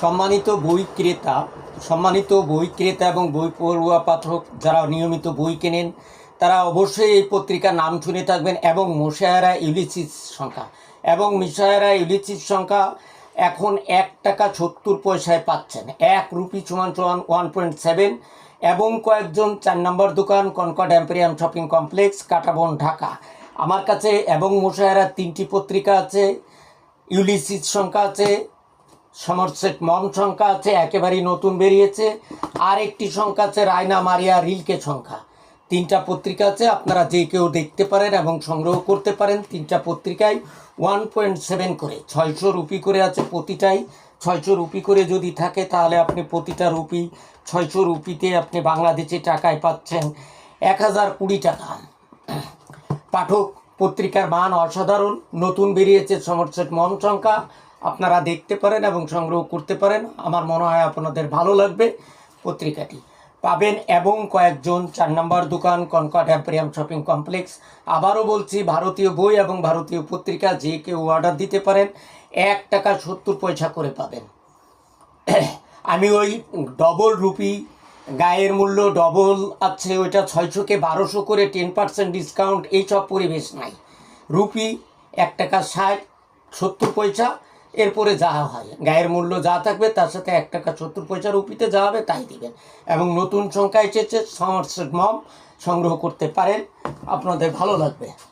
সম্মানিত বই ক্রেতা, সম্মানিত বই ক্রেতা এবং বই পড়ুয়া পাঠক যারা নিয়মিত বই কেনেন, তারা অবশ্যই এই পত্রিকার নাম শুনে থাকবেন এবং মোশায়ারা ইউলিসিস সংখ্যা। এবং মিশায়ারা ইউলিসিস সংখ্যা এখন এক টাকা সত্তর পয়সায় পাচ্ছেন। এক রুপি সমান সমান ওয়ান পয়েন্ট সেভেন এবং কয়েকজন চার নম্বর দোকান Concord Emporium shopping complex Katabon, Dhaka. আমার কাছে এবং মোশায়ারার তিনটি পত্রিকা আছে ইউলিসিস সংখ্যা আছে সমরসেট মম সংখ্যা আছে, একেবারেই নতুন বেরিয়েছে। আর একটি সংখ্যা আছে রায়না মারিয়া রিলকে সংখ্যা তিনটা পত্রিকা আছে, আপনারা যে কেউ দেখতে পারেন এবং সংগ্রহ করতে পারেন তিনটা পত্রিকায়। ওয়ান পয়েন্ট সেভেন করে, ছয়শো রুপি করে আছে প্রতিটাই। ছয়শো রুপি করে যদি থাকে, তাহলে আপনি প্রতিটা রুপি, ছয়শো রুপিতে আপনি বাংলাদেশি টাকায় পাচ্ছেন এক হাজার কুড়ি টাকা। পাঠক পত্রিকার মান অসাধারণ, নতুন বেরিয়েছে সমরসেট মন সংখ্যা আপনারা দেখতে পারেন এবং সংগ্রহ করতে পারেন। আমার মনে হয় আপনাদের ভালো লাগবে পত্রিকাটি। পাবেন এবং কয়েকজন চার নম্বর দোকান কনকট অ্যাম্পেরিয়াম শপিং কমপ্লেক্স। আবারও বলছি, ভারতীয় বই এবং ভারতীয় পত্রিকা যে কেউ অর্ডার দিতে পারেন, এক টাকা সত্তর পয়সা করে পাবেন। আমি ওই ডবল রুপি গায়ের মূল্য ডবল আছে, ওইটা ছয়শোকে বারোশো করে টেন পার্সেন্ট ডিসকাউন্ট, এইসব পরিবেশ নাই। রুপি এক টাকা ষাট, সত্তর পয়সা এরপরে যা হয়। গায়ের মূল্য যা থাকবে, তার সাথে এক টাকা সত্তর পয়সা রুপিতে যা হবে, তাই দিবেন। এবং নতুন সংখ্যা এসেছে সমরসেট মম সংগ্রহ করতে পারেন। আপনাদের ভালো লাগবে।